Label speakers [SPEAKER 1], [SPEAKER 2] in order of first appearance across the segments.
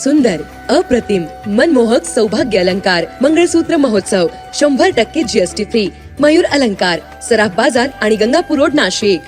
[SPEAKER 1] सुंदर अप्रतिम मनमोहक सौभाग्य अलंकार मंगळसूत्र महोत्सव शंभर टक्के जीएसटी फ्री मयूर अलंकार सराफ बाजार आणि गंगापूर रोड नाशिक.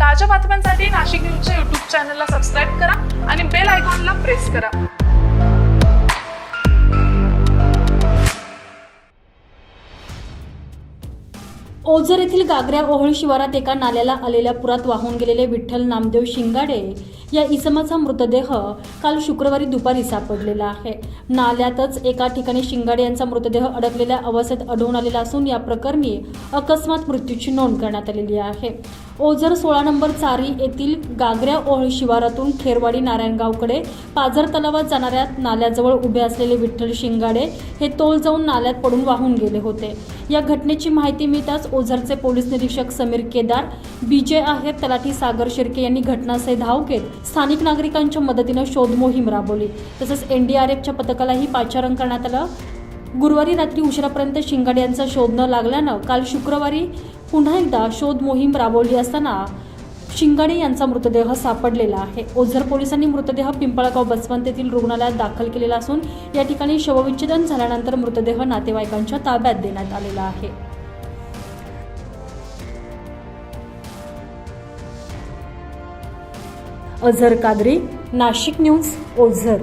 [SPEAKER 2] ताज्या बातम्यांसाठी नाशिक न्यूजच्या युट्यूब चॅनलला सबस्क्राईब करा आणि बेल आयकॉनला प्रेस करा.
[SPEAKER 3] ओझर येथील गागऱ्या ओहळ शिवारात एका नाल्याला आलेल्या पुरात वाहून गेलेले विठ्ठल नामदेव शिंगाडे या इसमाचा मृतदेह काल शुक्रवारी दुपारी सापडलेला आहे. नाल्यातच एका ठिकाणी शिंगाडे यांचा मृतदेह अडकलेल्या अवस्थेत आढळून आलेला असून या प्रकरणी अकस्मात मृत्यूची नोंद करण्यात आलेली आहे. ओझर सोळा नंबर चारी येथील गागऱ्या ओहळ शिवारातून खेरवाडी नारायणगावकडे पाझर तलावात जाणाऱ्या नाल्याजवळ उभे असलेले विठ्ठल शिंगाडे हे तोल जाऊन नाल्यात पडून वाहून गेले होते. या घटनेची माहिती मिळताच ओझरचे पोलीस निरीक्षक समीर केदार बीजे आहेर तलाठी सागर शिर्के यांनी घटनास्थळी धाव घेत स्थानिक नागरिकांच्या मदतीनं शोध मोहीम राबवली. तसंच एनडीआरएफच्या पथकालाही पाचारण करण्यात आलं. गुरुवारी रात्री उशिरापर्यंत शिंगाडे यांचा शोध न लागल्यानं काल शुक्रवारी पुन्हा एकदा शोध मोहीम राबवली असताना शिंगाडे यांचा मृतदेह सापडलेला आहे. ओझर पोलिसांनी मृतदेह पिंपळगाव बसवंत येथील रुग्णालयात दाखल केलेला असून या ठिकाणी शवविच्छेदन झाल्यानंतर मृतदेह नातेवाईकांच्या ताब्यात देण्यात आलेला आहे. अझर कादरी नाशिक न्यूज ओझर.